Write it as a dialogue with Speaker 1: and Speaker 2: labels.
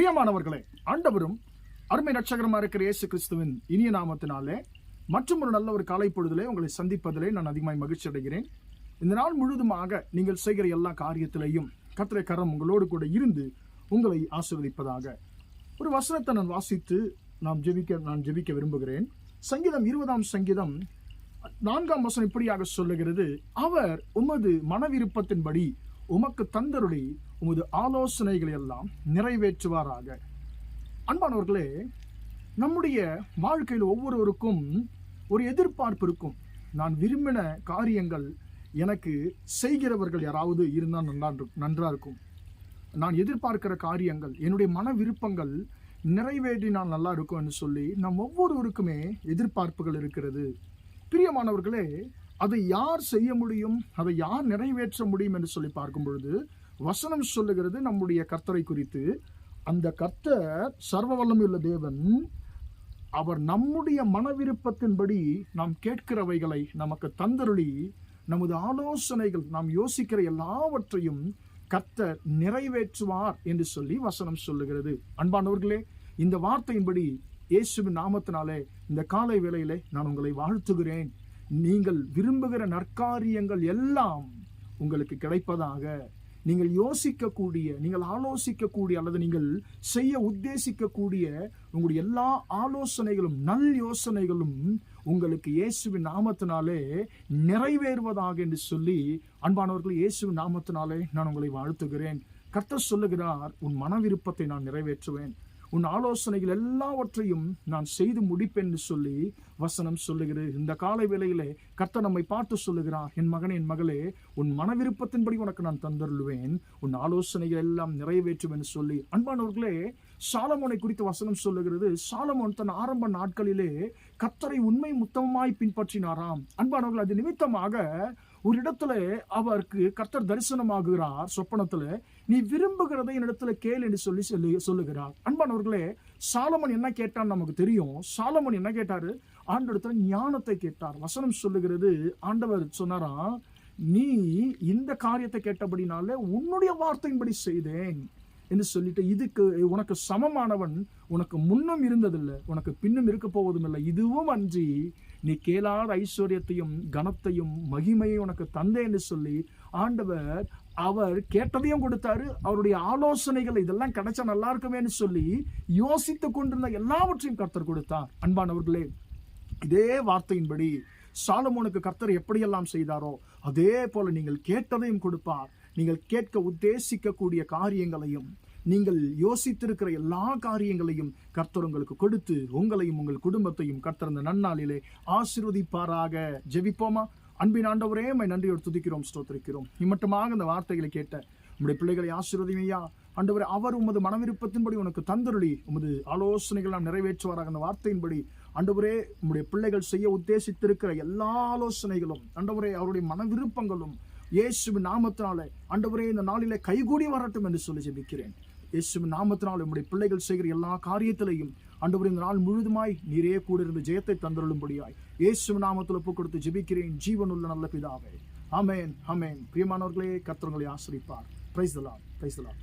Speaker 1: பிரியமானவர்களே ஆண்டவரும் அருமை ரட்சகரமாக இருக்கிற இயேசு கிறிஸ்துவின் இனிய நாமத்தினாலே மற்றும் ஒரு நல்ல ஒரு காலை பொழுதிலே உங்களை சந்திப்பதிலே நான் அதிகமாய் மகிழ்ச்சி அடைகிறேன். இந்த நாள் முழுதுமாக நீங்கள் செய்கிற எல்லா காரியத்திலையும் கத்திரை கரம் உங்களோடு கூட இருந்து உங்களை ஆசிர்வதிப்பதாக. ஒரு வசனத்தை நான் வாசித்து நாம் ஜெபிக்க நான் ஜெபிக்க விரும்புகிறேன். சங்கீதம் இருபதாம் சங்கீதம் நான்காம் வசனம் இப்படியாக சொல்லுகிறது. அவர் உமது மனவிருப்பத்தின்படி உமக்கு தந்தருளி உமது ஆலோசனைகளை எல்லாம் நிறைவேற்றுவாராக. அன்பானவர்களே நம்முடைய வாழ்க்கையில் ஒவ்வொருவருக்கும் ஒரு எதிர்பார்ப்பு இருக்கும். நான் விரும்பின காரியங்கள் எனக்கு செய்கிறவர்கள் யாராவது இருந்தால் நன்றா நன்றாக இருக்கும். நான் எதிர்பார்க்கிற காரியங்கள் என்னுடைய மன விருப்பங்கள் நிறைவேறினால் நல்லா இருக்கும் என்று சொல்லி நம் ஒவ்வொருவருக்குமே எதிர்பார்ப்புகள் இருக்கிறது. பிரியமானவர்களே அதை யார் செய்ய முடியும்? அதை யார் நிறைவேற்ற முடியும் என்று சொல்லி பார்க்கும் பொழுது வசனம் சொல்லுகிறது நம்முடைய கர்த்தரை குறித்து அந்த கர்த்தர் சர்வ வல்லமையுள்ள தேவன் அவர் நம்முடைய மன விருப்பத்தின்படி நாம் கேட்கிறவைகளை நமக்கு தந்தருளி நமது ஆலோசனைகள் நாம் யோசிக்கிற எல்லாவற்றையும் கர்த்தர் நிறைவேற்றுவார் என்று சொல்லி வசனம் சொல்லுகிறது. அன்பானவர்களே இந்த வார்த்தையின்படி இயேசுவின் நாமத்தினாலே இந்த காலை வேளையிலே நான் உங்களை வாழ்த்துகிறேன். நீங்கள் விரும்புகிற நற்காரியங்கள் எல்லாம் உங்களுக்கு கிடைப்பதாக நீங்கள் யோசிக்கக்கூடிய நீங்கள் ஆலோசிக்கக்கூடிய அல்லது நீங்கள் செய்ய உத்தேசிக்கக்கூடிய உங்களுடைய எல்லா ஆலோசனைகளும் நல் யோசனைகளும் உங்களுக்கு இயேசுவின் நாமத்தினாலே நிறைவேறுவதாக என்று சொல்லி அன்பானவர்கள் இயேசுவின் நாமத்தினாலே நான் உங்களை வாழ்த்துகிறேன். கர்த்தர் சொல்லுகிறார் உன் மன விருப்பத்தை நான் நிறைவேற்றுவேன். உன் ஆலோசனைகள் எல்லாவற்றையும் நான் செய்து முடிப்பேன் என்று சொல்லி வசனம் சொல்லுகிறது. இந்த காலை வேளையிலே கர்த்தர் நம்மை பார்த்து சொல்லுகிறார் என் மகனே என் மகளே உன் மன விருப்பத்தின்படி உனக்கு நான் தந்தருள்வேன். உன் ஆலோசனைகள் எல்லாம் நிறைவேற்றுவேன் சொல்லி. அன்பானவர்களே சாலமோனை குறித்து வசனம் சொல்லுகிறது. சாலமோன் தன் ஆரம்ப நாட்களிலே கர்த்தரை உண்மை முத்தமாய் பின்பற்றினாராம். அன்பானவர்கள் அது நிமித்தமாக ஒரு இடத்துல அவருக்கு கர்த்தர் தரிசனமாகிறார் சொப்பனத்துல நீ விரும்புகிறதை என்னிடத்துல கேள் என்று சொல்லி சொல்லி சொல்லுகிறார். அன்பானவர்களே சாலமன் என்ன கேட்டான்னு நமக்கு தெரியும். சாலமன் என்ன கேட்டாரு? ஆண்டவரத்துல ஞானத்தை கேட்டார். வசனம் சொல்லுகிறது ஆண்டவர் சொன்னாராம் நீ இந்த காரியத்தை கேட்டபடினால உன்னுடைய வார்த்தையின்படி செய்தேன் என்று சொல்லிட்டு இதுக்கு உனக்கு சமமானவன் உனக்கு முன்னும் இருந்ததில்லை உனக்கு பின்னும் இருக்க போவதும் இல்லை இதுவும் அன்றி நீ கேளாத ஐஸ்வர்யத்தையும் கனத்தையும் மகிமையும் உனக்கு தந்தேன்னு சொல்லி ஆண்டவர் அவர் கேட்டதையும் கொடுத்தாரு. அவருடைய ஆலோசனைகள் இதெல்லாம் கிடைச்சா நல்லா இருக்குமேன்னு சொல்லி யோசித்து கொண்டிருந்த எல்லாவற்றையும் கர்த்தர் கொடுத்தார். அன்பானவர்களே இதே வார்த்தையின்படி சாலமோனுக்கு கர்த்தர் எப்படியெல்லாம் செய்தாரோ அதே போல நீங்கள் கேட்டதையும் கொடுப்பார். நீங்கள் கேட்க உத்தேசிக்கக்கூடிய காரியங்களையும் நீங்கள் யோசித்திருக்கிற எல்லா காரியங்களையும் கர்த்தர் உங்களுக்கு கொடுத்து உங்களையும் உங்கள் குடும்பத்தையும் கர்த்தர் இந்த நன்னாளிலே ஆசிர்வதிப்பாராக. ஜெபிப்போமா? அன்பின் ஆண்டவரே மை நன்றியோடு துதிக்கிறோம் ஸ்தோத்திரிக்கிறோம். இம்மட்டமாக இந்த வார்த்தைகளை கேட்ட உங்களுடைய பிள்ளைகளை ஆசீர்வதிமையா ஆண்டவர் அவர் உமது மனவிருப்பத்தின்படி உனக்கு தந்தருளி உமது ஆலோசனைகள் நாம் நிறைவேற்றுவாராக அந்த வார்த்தையின்படி. ஆண்டவரே உம்முடைய பிள்ளைகள் செய்ய உத்தேசித்திருக்கிற எல்லா ஆலோசனைகளும் ஆண்டவரே அவருடைய மன விருப்பங்களும் இயேசுவின் நாமத்தினாலே ஆண்டவரே இந்த நாளிலே கைகூடி வரட்டும் என்று சொல்லி ஜெபிக்கிறேன். இயேசுவின் நாமத்தினால் உம்முடைய பிள்ளைகள் செய்கிற எல்லா காரியத்திலையும் அன்று இந்த நாள் முழுதுமாய் நீரே கூட இருந்து ஜெயத்தை தந்தருளும்படியாய் இயேசுவின் நாமத்தில் ஒப்பு கொடுத்து ஜெபிக்கிறேன். ஜீவனுள்ள நல்ல பிதாவே. அமேன் அமேன் பிரியமானவர்களே கத்திரங்களை ஆசிரிப்பார். Price தலாம் price தலாம்